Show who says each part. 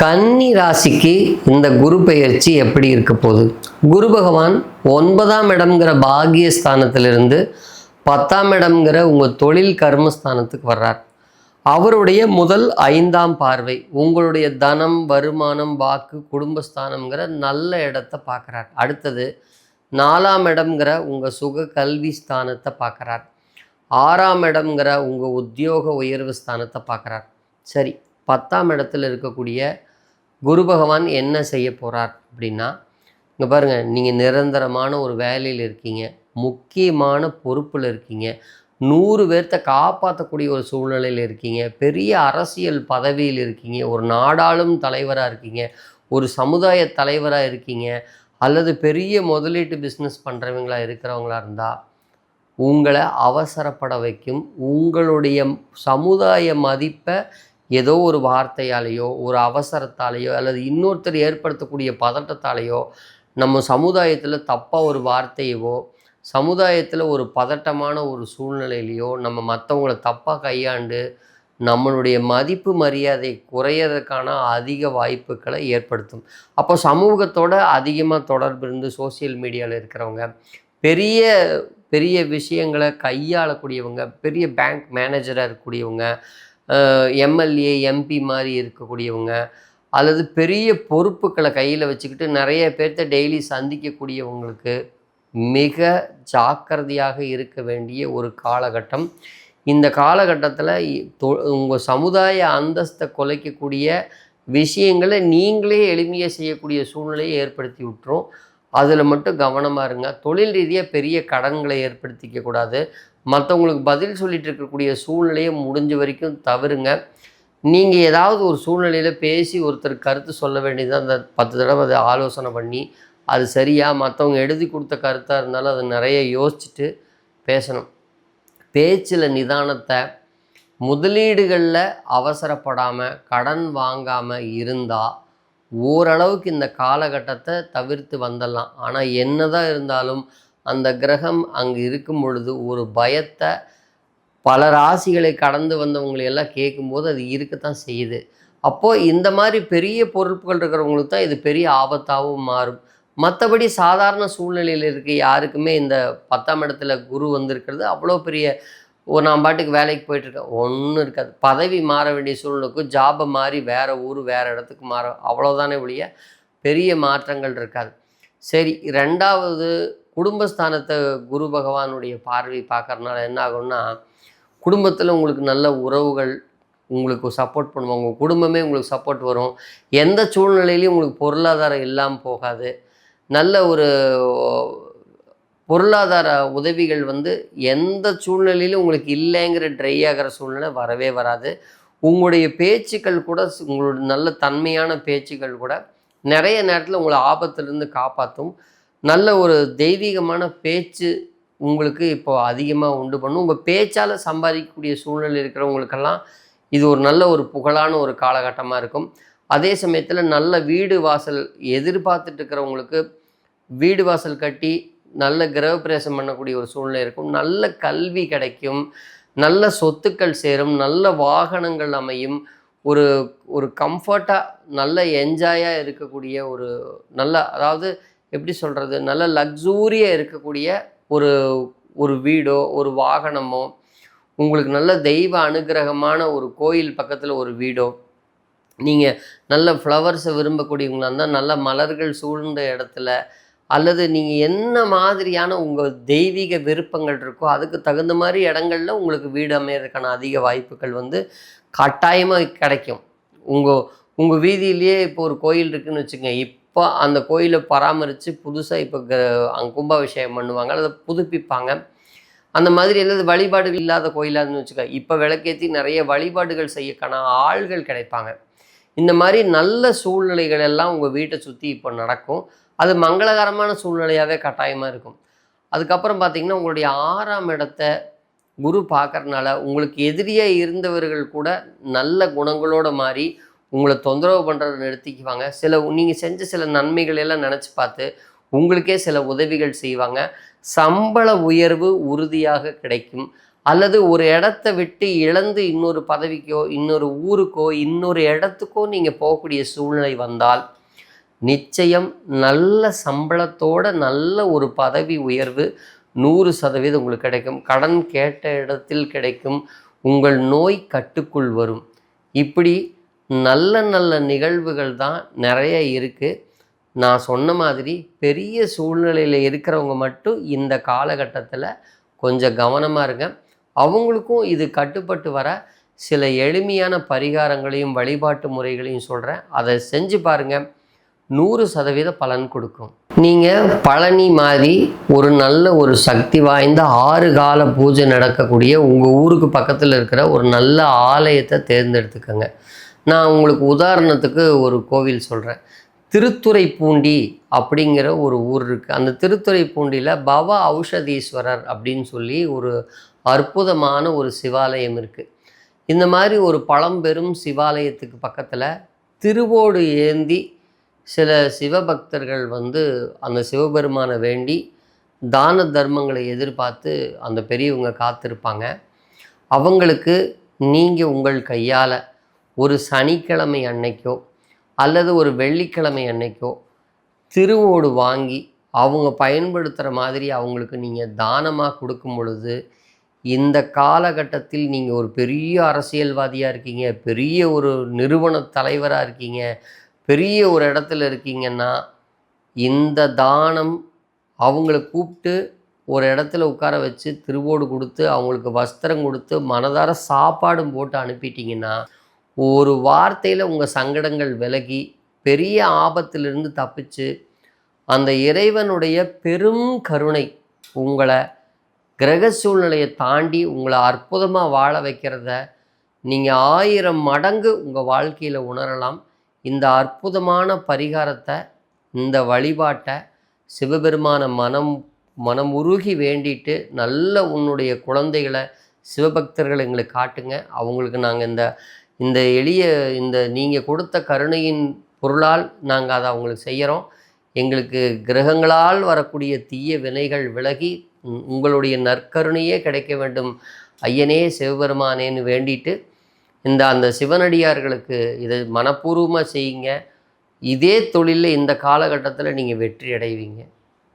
Speaker 1: கன்னி ராசிக்கு இந்த குரு பெயர்ச்சி எப்படி இருக்க போகுது? குரு பகவான் ஒன்பதாம் இடம்ங்கிற பாகியஸ்தானத்திலிருந்து பத்தாம் இடம்ங்கிற உங்கள் தொழில் கர்மஸ்தானத்துக்கு வர்றார். அவருடைய முதல் ஐந்தாம் பார்வை உங்களுடைய தனம் வருமானம் வாக்கு குடும்பஸ்தானம்ங்கிற நல்ல இடத்த பார்க்குறார். அடுத்தது நாலாம் இடம்ங்கிற உங்கள் சுக கல்வி ஸ்தானத்தை பார்க்குறார். ஆறாம் இடம்ங்கிற உங்கள் உத்தியோக உயர்வு ஸ்தானத்தை பார்க்குறார். சரி பத்தாம் இடத்துல இருக்கக்கூடிய குரு பகவான் என்ன செய்ய போகிறார் அப்படின்னா இங்கே பாருங்கள் நீங்கள் நிரந்தரமான ஒரு வேலையில் இருக்கீங்க முக்கியமான பொறுப்பில் இருக்கீங்க நூறு பேர்த்த காப்பாற்றக்கூடிய ஒரு சூழ்நிலையில் இருக்கீங்க பெரிய அரசியல் பதவியில் இருக்கீங்க ஒரு நாடாளும் தலைவராக இருக்கீங்க ஒரு சமுதாய தலைவராக இருக்கீங்க அல்லது பெரிய முதலீட்டு பிஸ்னஸ் பண்ணுறவங்களா இருக்கிறவங்களா இருந்தால் உங்களை அவசரப்பட வைக்கும் உங்களுடைய சமுதாய மதிப்பை ஏதோ ஒரு வார்த்தையாலேயோ ஒரு அவசரத்தாலேயோ அல்லது இன்னொருத்தர் ஏற்படுத்தக்கூடிய பதட்டத்தாலேயோ நம்ம சமுதாயத்தில் தப்பாக ஒரு வார்த்தையவோ சமுதாயத்தில் ஒரு பதட்டமான ஒரு சூழ்நிலையிலையோ நம்ம மற்றவங்கள தப்பாக கையாண்டு நம்மளுடைய மதிப்பு மரியாதை குறையறதுக்கான அதிக வாய்ப்புகளை ஏற்படுத்தும். அப்போ சமூகத்தோட அதிகமாக தொடர்பு இருந்து சோசியல் மீடியாவில் இருக்கிறவங்க பெரிய பெரிய விஷயங்களை கையாளக்கூடியவங்க பெரிய பேங்க் மேனேஜராக இருக்கக்கூடியவங்க எம்எல்ஏ எம்பி மாதிரி இருக்கக்கூடியவங்க அல்லது பெரிய பொறுப்புகளை கையில் வச்சுக்கிட்டு நிறைய பேர்த்த டெய்லி சந்திக்கக்கூடியவங்களுக்கு மிக ஜாக்கிரதையாக இருக்க வேண்டிய ஒரு காலகட்டம். இந்த காலகட்டத்தில் உங்கள் சமுதாய அந்தஸ்தை குலைக்கக்கூடிய விஷயங்களை நீங்களே எளிமையாக செய்யக்கூடிய சூழ்நிலையை ஏற்படுத்தி விட்டுரும். அதில் மட்டும் கவனமாக இருங்க. தொழில் ரீதியாக பெரிய கடன்களை ஏற்படுத்திக்க கூடாது. மற்றவங்களுக்கு பதில் சொல்லிட்டு இருக்கக்கூடிய சூழ்நிலையை முடிஞ்ச வரைக்கும் தவறுங்க. நீங்கள் ஏதாவது ஒரு சூழ்நிலையில் பேசி ஒருத்தர் கருத்து சொல்ல வேண்டியது அந்த பத்து தடவை அதை ஆலோசனை பண்ணி அது சரியாக மற்றவங்க எழுதி கொடுத்த கருத்தாக இருந்தாலும் அதை நிறைய யோசிச்சுட்டு பேசணும். பேச்சில் நிதானத்தை முதலீடுகளில் அவசரப்படாமல் கடன் வாங்காமல் இருந்தால் ஓரளவுக்கு இந்த காலகட்டத்தை தவிர்த்து வந்துடலாம் ஆனால் என்னதான் இருந்தாலும் அந்த கிரகம் அங்கே இருக்கும் பொழுது ஒரு பயத்தை பல ராசிகளை கடந்து வந்தவங்களை எல்லாம் கேட்கும்போது அது இருக்கத்தான் செய்யுது. அப்போது இந்த மாதிரி பெரிய பொறுப்புகள் இருக்கிறவங்களுக்கு தான் இது பெரிய ஆபத்தாகவும் மாறும். மற்றபடி சாதாரண சூழ்நிலையில் இருக்க யாருக்குமே இந்த பத்தாம் இடத்துல குரு வந்திருக்கிறது அவ்வளோ பெரிய ஒரு நான் பாட்டுக்கு வேலைக்கு போயிட்டுருக்கேன். ஒன்றும் இருக்காது. பதவி மாற வேண்டிய சூழ்நிலைக்கும் ஜாபை மாறி வேறு ஊர் வேறு இடத்துக்கு மாற அவ்வளோதானே ஒழிய பெரிய மாற்றங்கள் இருக்காது. சரி ரெண்டாவது குடும்பஸ்தானத்தை குரு பகவானுடைய பார்வை பார்க்குறதுனால என்ன ஆகும்னா குடும்பத்தில் உங்களுக்கு நல்ல உறவுகள் உங்களுக்கு சப்போர்ட் பண்ணுவாங்க. உங்கள் குடும்பமே உங்களுக்கு சப்போர்ட் வரும். எந்த சூழ்நிலையிலையும் உங்களுக்கு பொருளாதாரம் இல்லாமல் போகாது. நல்ல ஒரு பொருளாதார உதவிகள் வந்து எந்த சூழ்நிலையிலும் உங்களுக்கு இல்லைங்கிற ட்ரை ஆகிற சூழ்நிலை வரவே வராது. உங்களுடைய பேச்சுக்கள் கூட உங்களோட நல்ல தன்மையான பேச்சுக்கள் கூட நிறைய நேரத்தில் உங்களை ஆபத்திலிருந்து காப்பாற்றும். நல்ல ஒரு தெய்வீகமான பேச்சு உங்களுக்கு இப்போ அதிகமாக உண்டு பண்ணும். உங்கள் பேச்சால் சம்பாதிக்கக்கூடிய சூழ்நிலை இருக்கிறவங்களுக்கெல்லாம் இது ஒரு நல்ல ஒரு புகழான ஒரு காலகட்டமாக இருக்கும். அதே சமயத்தில் நல்ல வீடு வாசல் எதிர்பார்த்துட்டு இருக்கிறவங்களுக்கு வீடு வாசல் கட்டி நல்ல கிரகப்பிரவேசம் பண்ணக்கூடிய ஒரு சூழ்நிலை இருக்கும். நல்ல கல்வி கிடைக்கும். நல்ல சொத்துக்கள் சேரும். நல்ல வாகனங்கள் அமையும். ஒரு ஒரு கம்ஃபர்ட்டாக நல்ல என்ஜாயாக இருக்கக்கூடிய ஒரு நல்ல அதாவது எப்படி சொல்கிறது நல்ல லக்ஸூரியாக இருக்கக்கூடிய ஒரு ஒரு வீடோ ஒரு வாகனமோ உங்களுக்கு நல்ல தெய்வ அனுகிரகமான ஒரு கோயில் பக்கத்தில் ஒரு வீடோ நீங்கள் நல்ல ஃப்ளவர்ஸை விரும்பக்கூடியவங்களா இருந்தால் நல்ல மலர்கள் சூழ்ந்த இடத்துல அல்லது நீங்கள் என்ன மாதிரியான உங்கள் தெய்வீக விருப்பங்கள் இருக்கோ அதுக்கு தகுந்த மாதிரி இடங்கள்ல உங்களுக்கு வீடு அமையறதுக்கான அதிக வாய்ப்புகள் வந்து கட்டாயமாக கிடைக்கும். உங்கள் உங்கள் வீதியிலேயே இப்போ ஒரு கோயில் இருக்குதுன்னு வச்சுக்கோங்க இப் இப்போ அந்த கோயிலை பராமரித்து புதுசாக இப்போ க அங்கே கும்பாபிஷேகம் பண்ணுவாங்க அதை புதுப்பிப்பாங்க. அந்த மாதிரி எதாவது வழிபாடுகள் இல்லாத கோயிலாதுன்னு வச்சுக்க இப்போ விளக்கேற்றி நிறைய வழிபாடுகள் செய்யக்கான ஆள்கள் கிடைப்பாங்க. இந்த மாதிரி நல்ல சூழ்நிலைகள் எல்லாம் உங்கள் வீட்டை சுற்றி இப்போ நடக்கும். அது மங்களகரமான சூழ்நிலையாகவே கட்டாயமாக இருக்கும். அதுக்கப்புறம் பார்த்திங்கன்னா உங்களுடைய ஆறாம் இடத்த குரு பார்க்குறனால உங்களுக்கு எதிரியாக இருந்தவர்கள் கூட நல்ல குணங்களோட மாறி உங்களை தொந்தரவு பண்ணுறதை நிறுத்திக்குவாங்க. சில நீங்கள் செஞ்ச சில நன்மைகள் எல்லாம் நினச்சி பார்த்து உங்களுக்கே சில உதவிகள் செய்வாங்க. சம்பள உயர்வு உறுதியாக கிடைக்கும். அல்லது ஒரு இடத்த விட்டு இழந்து இன்னொரு பதவிக்கோ இன்னொரு ஊருக்கோ இன்னொரு இடத்துக்கோ நீங்கள் போகக்கூடிய சூழ்நிலை வந்தால் நிச்சயம் நல்ல சம்பளத்தோட நல்ல ஒரு பதவி உயர்வு நூறு சதவீதம் உங்களுக்கு கிடைக்கும். கடன் கேட்ட இடத்தில் கிடைக்கும். உங்கள் நோய் கட்டுக்குள் வரும். இப்படி நல்ல நல்ல நிகழ்வுகள் தான் நிறைய இருக்குது நான் சொன்ன மாதிரி பெரிய சூழ்நிலையில் இருக்கிறவங்க மட்டும் இந்த காலகட்டத்தில் கொஞ்சம் கவனமாக இருங்க. அவங்களுக்கும் இது கட்டுப்பட்டு வர சில எளிமையான பரிகாரங்களையும் வழிபாட்டு முறைகளையும் சொல்கிறேன் அதை செஞ்சு பாருங்கள் நூறு சதவீத பலன் கொடுக்கும். நீங்கள் பழனி மாதிரி ஒரு நல்ல ஒரு சக்தி வாய்ந்த ஆறு கால பூஜை நடக்கக்கூடிய உங்கள் ஊருக்கு பக்கத்தில் இருக்கிற ஒரு நல்ல ஆலயத்தை தேர்ந்தெடுத்துக்கோங்க. நான் உங்களுக்கு உதாரணத்துக்கு ஒரு கோவில் சொல்கிறேன் திருத்துறைப்பூண்டி அப்படிங்கிற ஒரு ஊர் இருக்குது அந்த திருத்துறைப்பூண்டியில் பவ ஔஷதீஸ்வரர் அப்படின்னு சொல்லி ஒரு அற்புதமான ஒரு சிவாலயம் இருக்குது இந்த மாதிரி ஒரு பழம்பெரும் சிவாலயத்துக்கு பக்கத்தில் திருவோடு ஏந்தி சில சிவபக்தர்கள் வந்து அந்த சிவபெருமானை வேண்டி தான தர்மங்களை எதிர்பார்த்து அந்த பெரியவங்க காத்திருப்பாங்க. அவங்களுக்கு நீங்கள் உங்கள் கையால் ஒரு சனிக்கிழமை அன்னைக்கோ அல்லது ஒரு வெள்ளிக்கிழமை அன்னைக்கோ திருவோடு வாங்கி அவங்க பயன்படுத்துகிற மாதிரி அவங்களுக்கு நீங்கள் தானமாக கொடுக்கும் பொழுது இந்த காலகட்டத்தில் நீங்கள் ஒரு பெரிய அரசியல்வாதியாக இருக்கீங்க பெரிய ஒரு நிறுவன தலைவராக இருக்கீங்க பெரிய ஒரு இடத்துல இருக்கீங்கன்னா இந்த தானம் அவங்கள கூப்பிட்டு ஒரு இடத்துல உட்கார வச்சு திருவோடு கொடுத்து அவங்களுக்கு வஸ்திரம் கொடுத்து மனதார சாப்பாடும் போட்டு அனுப்பிட்டீங்கன்னா ஒரு வார்த்தையில் உங்கள் சங்கடங்கள் விலகி பெரிய ஆபத்திலிருந்து தப்பிச்சு அந்த இறைவனுடைய பெரும் கருணை உங்களை கிரக சூழ்நிலையை தாண்டி உங்களை அற்புதமாக வாழ வைக்கிறத நீங்கள் ஆயிரம் மடங்கு உங்கள் வாழ்க்கையில் உணரலாம். இந்த அற்புதமான பரிகாரத்தை இந்த வழிபாட்டை சிவபெருமான மனம் மனம் உருகி வேண்டிட்டு நல்ல உன்னுடைய குழந்தைகளை சிவபக்தர்கள் எங்களுக்கு காட்டுங்க. அவங்களுக்கு நாங்கள் இந்த இந்த எளிய இந்த நீங்கள் கொடுத்த கருணையின் பொருளால் நாங்கள் அதை அவங்களுக்கு செய்கிறோம் எங்களுக்கு கிரகங்களால் வரக்கூடிய தீய வினைகள் விலகி உங்களுடைய நற்கருணையே கிடைக்க வேண்டும். ஐயனே சிவபெருமானேன்னு வேண்டிட்டு இந்த அந்த சிவனடியார்களுக்கு இதை மனப்பூர்வமாக செய்யுங்க. இதே தொழிலில் இந்த காலகட்டத்தில் நீங்கள் வெற்றி அடைவீங்க.